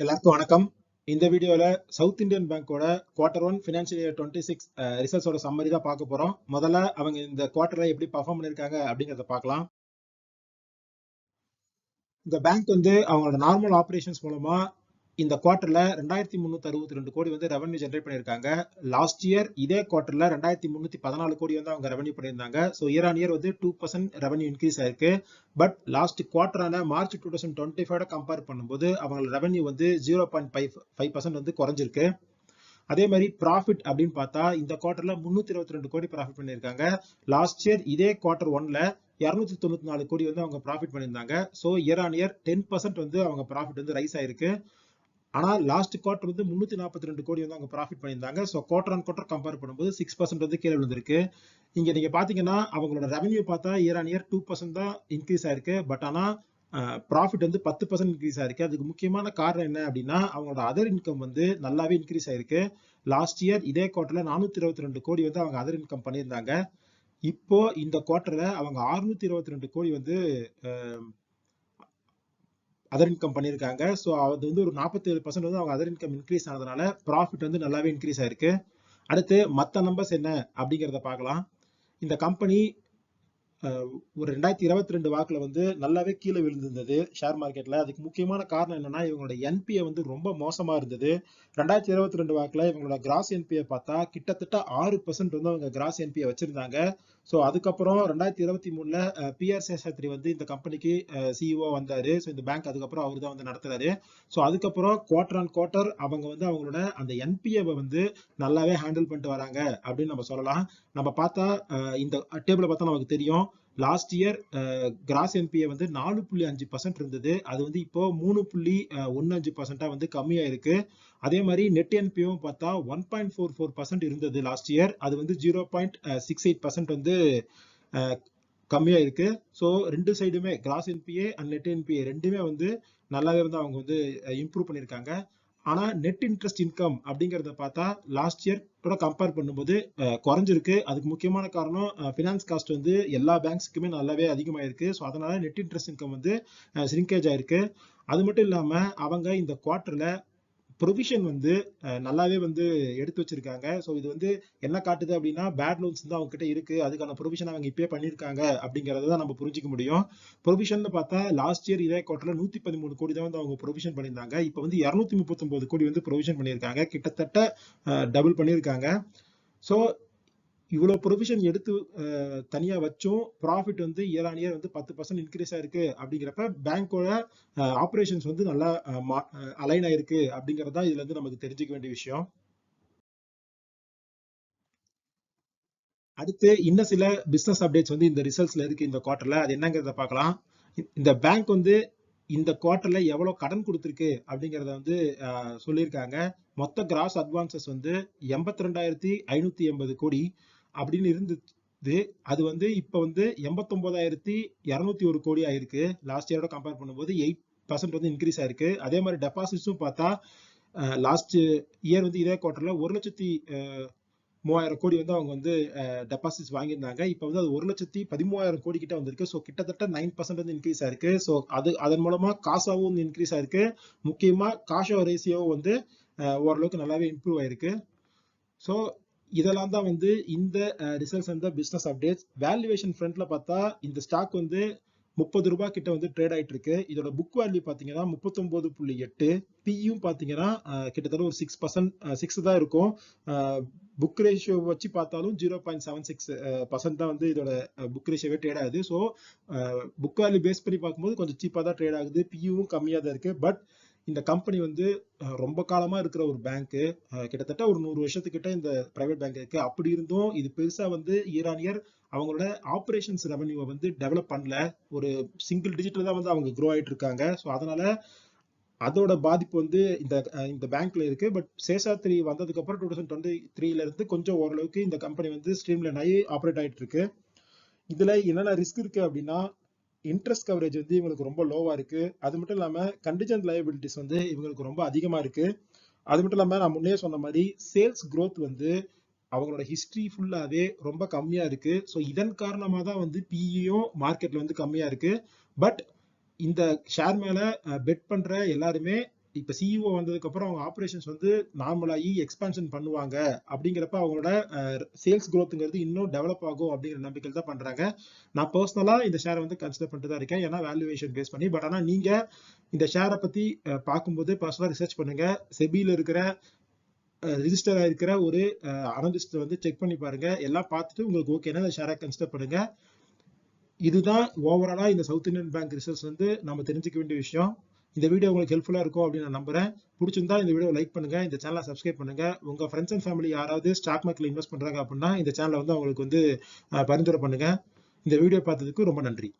எல்லாருக்கும் வணக்கம். இந்த வீடியோல சவுத் இந்தியன் பேங்கோட quarter one financial year twenty six ரிசல்ட்ஸோட summary தான் பார்க்க போறோம். முதல்ல அவங்க இந்த குவார்டர்ல எப்படி பர்ஃபார்ம் பண்ணிருக்காங்க அப்படிங்கறத பார்க்கலாம். இந்த பேங்க் வந்து அவங்களோட நார்மல் ஆபரேஷன்ஸ் மூலமா இந்த குவார்டர்ல ரெண்டாயிரத்தி முன்னூத்தி அறுபத்தி ரெண்டு கோடி வந்து ரெவன்யூ ஜென்ரேட் பண்ணியிருக்காங்க. லாஸ்ட் இயர் இதே குவார்டர்ல ரெண்டாயிரத்தி முன்னூத்தி பதினாலு கோடி வந்து அவங்க ரெவன்யூ பண்ணியிருந்தாங்க. ஸோ இயர் ஆன் இயர் வந்து டூ பர்சன்ட் ரெவன்யூ இன்க்ரீஸ் ஆயிருக்கு. But last குவார்டரான March two thousand twenty five compare பண்ணும்போது அவங்களோட ரெவன்யூ வந்து zero point five five percent வந்து குறைஞ்சிருக்கு. அதே மாதிரி ப்ராஃபிட் அப்படின்னு பார்த்தா இந்த குவார்டர்ல முன்னூத்தி இருபத்தி ரெண்டு கோடி ப்ராஃபிட் பண்ணியிருக்காங்க. லாஸ்ட் இயர் இதே குவார்டர் ஒன்ல இரநூத்தி தொண்ணூத்தி நாலு கோடி வந்து அவங்க ப்ராஃபிட் பண்ணியிருந்தாங்க. So year on year ten percent வந்து அவங்க ப்ராஃபிட் வந்து ரைஸ் ஆயிருக்கு. ஆனால் லாஸ்ட் குவார்டர் வந்து முந்நூற்றி நாற்பத்தி ரெண்டு கோடி வந்து அவங்க ப்ராஃபிட் பண்ணியிருந்தாங்க. So quarter and quarter compare பண்ணும்போது சிக்ஸ் பர்சன்ட் வந்து கீழே விழுந்திருக்கு. இங்கே நீங்கள் பார்த்தீங்கன்னா அவங்களோட ரெவன்யூ பார்த்தா year on year two percent தான் இன்க்ரீஸ் ஆயிருக்கு. பட் ஆனால் ப்ராஃபிட் வந்து பத்து பர்சன்ட் இன்க்ரீஸ் ஆயிருக்கு. அதுக்கு முக்கியமான காரணம் என்ன அப்படின்னா அவங்களோட அதர் இன்கம் வந்து நல்லாவே இன்க்ரீஸ் ஆயிருக்கு. லாஸ்ட் இயர் இதே குவார்டரில் நானூற்றி இருபத்தி ரெண்டு கோடி வந்து அவங்க அதர் இன்கம் பண்ணியிருந்தாங்க. இப்போ இந்த குவார்டரில் அவங்க அறுநூத்தி இருபத்தி ரெண்டு கோடி வந்து அதர் இன்கம் பண்ணியிருக்காங்க. ஸோ அது வந்து ஒரு நாற்பத்தி ஏழு பர்சன்ட் வந்து அவங்க அதர் இன்கம் இன்க்ரீஸ் ஆனதுனால ப்ராஃபிட் வந்து நல்லாவே இன்க்ரீஸ் ஆயிருக்கு. அடுத்து மற்ற நம்பர்ஸ் என்ன அப்படிங்கிறத பார்க்கலாம். இந்த கம்பெனி ஒரு ரெண்டாயிரத்தி இருபத்தி ரெண்டு வாக்குல வந்து நல்லாவே கீழே விழுந்திருந்தது ஷேர் மார்க்கெட்ல அதுக்கு முக்கியமான காரணம் என்னன்னா இவங்களோட என்பிஏ வந்து ரொம்ப மோசமா இருந்தது. ரெண்டாயிரத்தி இருபத்தி ரெண்டு வாக்குல இவங்களோட கிராஸ் என்பிஏ பார்த்தா கிட்டத்தட்ட ஆறு பர்சன்ட் வந்து அவங்க கிராஸ் என்பிஏ வச்சிருந்தாங்க. ஸோ அதுக்கப்புறம் ரெண்டாயிரத்தி இருபத்தி மூணுல பிஆர் சேஷாத்ரி வந்து இந்த கம்பெனிக்கு சிஇஓ வந்தாரு. ஸோ இந்த பேங்க் அதுக்கப்புறம் அவர் தான் வந்து நடத்துறாரு. ஸோ அதுக்கப்புறம் குவார்டர் ஆன் குவார்டர் அவங்க வந்து அவங்களோட அந்த என்பிஏவை வந்து நல்லாவே ஹேண்டில் பண்ணிட்டு வராங்க அப்படின்னு நம்ம சொல்லலாம். நம்ம பார்த்தா இந்த டேபிளை பார்த்தா நமக்கு தெரியும். லாஸ்ட் இயர் கிராஸ் என்பிஏ வந்து நாலு புள்ளி அஞ்சு பர்சன்ட் இருந்தது. அது வந்து இப்போ மூணு புள்ளி ஒன்று அஞ்சு பர்சன்டா வந்து கம்மியா இருக்கு அதே மாதிரி நெட் என்பியும் பார்த்தா one point four four percent இருந்தது லாஸ்ட் இயர் அது வந்து zero point six eight percent வந்து uh, கம்மியா இருக்கு ஸோ ரெண்டு சைடுமே gross NPA and net NPA ரெண்டுமே வந்து நல்லாவே வந்து அவங்க வந்து uh, இம்ப்ரூவ் பண்ணியிருக்காங்க. ஆனா நெட் இன்ட்ரெஸ்ட் இன்கம் அப்படிங்கறத பார்த்தா லாஸ்ட் இயர் கூட கம்பேர் பண்ணும்போது குறைஞ்சிருக்கு. அதுக்கு முக்கியமான காரணம் ஃபினான்ஸ் காஸ்ட் வந்து எல்லா பேங்க்ஸுக்குமே நல்லாவே அதிகமாயிருக்கு. ஸோ அதனால நெட் இன்ட்ரெஸ்ட் இன்கம் வந்து ஸ்ரிங்கேஜ் ஆயிருக்கு. அது மட்டும் இல்லாம அவங்க இந்த குவார்டர்ல ப்ரொவிஷன் வந்து நல்லாவே வந்து எடுத்து வச்சிருக்காங்க. ஸோ இது வந்து என்ன காட்டுது அப்படின்னா பேட் லோன்ஸ் தான் அவங்க கிட்ட இருக்கு. அதுக்கான ப்ரொவிஷன் அவங்க இப்பயே பண்ணியிருக்காங்க அப்படிங்கறத தான் நம்ம புரிஞ்சிக்க முடியும். ப்ரொவிஷன் பார்த்தா லாஸ்ட் இயர் இதே குவார்டர்ல நூத்தி பதிமூணு கோடி தான் வந்து அவங்க ப்ரொவிஷன் பண்ணியிருந்தாங்க. இப்போ வந்து இரநூத்தி முப்பத்தொன்பது கோடி வந்து ப்ரொவிஷன் பண்ணியிருக்காங்க. கிட்டத்தட்ட டபுள் பண்ணியிருக்காங்க. ஸோ இவ்வளவு ப்ரொவிஷன் எடுத்து தனியா வச்சும் ப்ராஃபிட் வந்து இயர் ஆன் இயர் வந்து பத்து பர்சன்ட் இன்க்ரீஸ் ஆயிருக்கு அப்படிங்கிறப்ப பேங்கோட ஆப்ரேஷன்ஸ் வந்து நல்லா அலைன் ஆயிருக்கு அப்படிங்கிறது இதுல இருந்து நமக்கு தெரிஞ்சுக்க வேண்டிய விஷயம். அடுத்து இன்னும் சில பிசினஸ் அப்டேட்ஸ் வந்து இந்த ரிசல்ட்ஸ்ல இருக்கு இந்த குவார்டர்ல அது என்னங்கிறத பார்க்கலாம். இந்த பேங்க் வந்து இந்த குவார்டர்ல எவ்வளவு கடன் கொடுத்துருக்கு அப்படிங்கறத வந்து சொல்லியிருக்காங்க. மொத்த கிராஸ் அட்வான்சஸ் வந்து எண்பத்தி ரெண்டாயிரத்தி ஐநூத்தி எண்பது கோடி. அப்படின்னு இருந்தது. அது வந்து இப்போ வந்து எண்பத்தொம்போதாயிரத்தி இரநூத்தி ஒரு கோடி ஆயிருக்கு. லாஸ்ட் இயரோட கம்பேர் பண்ணும்போது எயிட் பர்சன்ட் வந்து இன்க்ரீஸ் ஆயிருக்கு. அதே மாதிரி டெபாசிட்ஸும் பார்த்தா லாஸ்ட் இயர் வந்து இதே குவார்டர்ல ஒரு லட்சத்தி மூவாயிரம் கோடி வந்து அவங்க வந்து டெபாசிட்ஸ் வாங்கியிருந்தாங்க. இப்போ வந்து அது ஒரு லட்சத்தி பதிமூவாயிரம் கோடி கிட்ட வந்திருக்கு. ஸோ கிட்டத்தட்ட நைன் பர்சன்ட் வந்து இன்க்ரீஸ் ஆயிருக்கு. ஸோ அது அதன் மூலமா காசாவும் வந்து இன்க்ரீஸ் ஆயிருக்கு. முக்கியமா காஷோ ரேசியோவும் வந்து ஓரளவுக்கு நல்லாவே இம்ப்ரூவ் ஆயிருக்கு. ஸோ இதெல்லாம் தான் வந்து இந்த results and business updates valuation ஃப்ரண்ட்ல பார்த்தா இந்த ஸ்டாக் வந்து முப்பது ரூபாய் கிட்ட வந்து ட்ரேட் ஆயிட்டு இருக்கு இதோட புக் வேல்யூ பாத்தீங்கன்னா முப்பத்தொன்பது புள்ளி எட்டு. பியும் பாத்தீங்கன்னா கிட்டத்தட்ட ஒரு சிக்ஸ் பர்சன்ட் சிக்ஸ் தான் இருக்கும். புக் ரேஷியோ வச்சு பார்த்தாலும் zero point seven six percent தான் வந்து இதோட புக் ரேஷியோவே ட்ரேட் ஆகுது. ஸோ புக் வேல்யூ பேஸ் பண்ணி பார்க்கும்போது கொஞ்சம் சீப்பாக தான் ட்ரேட் ஆகுது. பியும் கம்மியாக தான் இருக்கு. பட் இந்த கம்பெனி வந்து ரொம்ப காலமா இருக்கிற ஒரு பேங்க் கிட்டத்தட்ட ஒரு நூறு வருஷத்துக்கிட்ட இந்த பிரைவேட் பேங்க் இருக்கு. அப்படி இருந்தும் இது பெருசா வந்து இயர் ஆன் இயர் அவங்களோட ஆப்ரேஷன்ஸ் ரெவன்யூவை வந்து டெவலப் பண்ணல. ஒரு சிங்கிள் டிஜிட்ல தான் வந்து அவங்க க்ரோ ஆயிட்டு இருக்காங்க. ஸோ அதனால அதோட பாதிப்பு வந்து இந்த இந்த பேங்க்ல இருக்கு. பட் சேஷாத்ரி வந்ததுக்கு அப்புறம் டூ தௌசண்ட் டுவெண்ட்டி த்ரீல இருந்து கொஞ்சம் ஓரளவுக்கு இந்த கம்பெனி வந்து ஸ்ட்ரீம்லைன் ஆகி ஆப்ரேட் ஆயிட்டு இருக்கு. இதுல என்னென்ன ரிஸ்க் இருக்கு அப்படின்னா இன்ட்ரெஸ்ட் கவரேஜ் வந்து இவங்களுக்கு ரொம்ப லோவாக இருக்குது அது மட்டும் இல்லாமல் கண்டிஜென்ட் லயபிலிட்டிஸ் வந்து இவங்களுக்கு ரொம்ப அதிகமாக இருக்குது அது மட்டும் இல்லாமல் நான் முன்னே சொன்ன மாதிரி சேல்ஸ் க்ரோத் வந்து அவங்களோட ஹிஸ்ட்ரி ஃபுல்லாகவே ரொம்ப கம்மியாக இருக்குது ஸோ இதன் காரணமாக தான் வந்து பிஇயும் மார்க்கெட்டில் வந்து கம்மியாக இருக்குது பட் இந்த ஷேர் மேலே பெட் பண்ணுற எல்லாருமே இப்ப சிஇஓ வந்ததுக்கு அப்புறம் அவங்க ஆப்ரேஷன்ஸ் வந்து நார்மலாகி எக்ஸ்பான்ஷன் பண்ணுவாங்க. அப்படிங்கிறப்ப அவங்களோட சேல்ஸ் க்ரோத்துங்கிறது இன்னும் டெவலப் ஆகும் அப்படிங்கிற நம்பிக்கையில் தான் பண்றாங்க. நான் பர்சனலா இந்த ஷேரை வந்து கன்சிடர் பண்ணிட்டு தான் இருக்கேன். ஏன்னா வேல்யூவேஷன் பேஸ் பண்ணி பட் ஆனா நீங்க இந்த ஷேரை பத்தி பார்க்கும்போது பர்சனலா ரிசர்ச் பண்ணுங்க. செபியில் இருக்கிற ரிஜிஸ்டர் ஆயிருக்கிற ஒரு அனலிஸ்ட் வந்து செக் பண்ணி பாருங்க. எல்லாம் பார்த்துட்டு உங்களுக்கு ஓகேன்னா இந்த ஷேரை கன்சிடர் பண்ணுங்க. இதுதான் ஓவராலா இந்த சவுத் இந்தியன் பேங்க் ரிசல்ட்ஸ் வந்து நம்ம தெரிஞ்சுக்க வேண்டிய விஷயம். இந்த வீடியோ உங்களுக்கு ஹெல்ப்ஃபுல்லா இருக்கும் அப்படின்னு நான் நம்புறேன். பிடிச்சிருந்தா இந்த வீடியோ லைக் பண்ணுங்க. இந்த சேனலை சப்ஸ்கிரைப் பண்ணுங்க. உங்க ஃப்ரெண்ட்ஸ் அண்ட் ஃபேமிலி யாராவது ஸ்டாக் மார்க்கெட்ல இன்வெஸ்ட் பண்றாங்க அப்படின்னா இந்த சேனலை வந்து அவங்களுக்கு வந்து பரிந்துரை பண்ணுங்க. இந்த வீடியோ பார்த்ததுக்கு ரொம்ப நன்றி.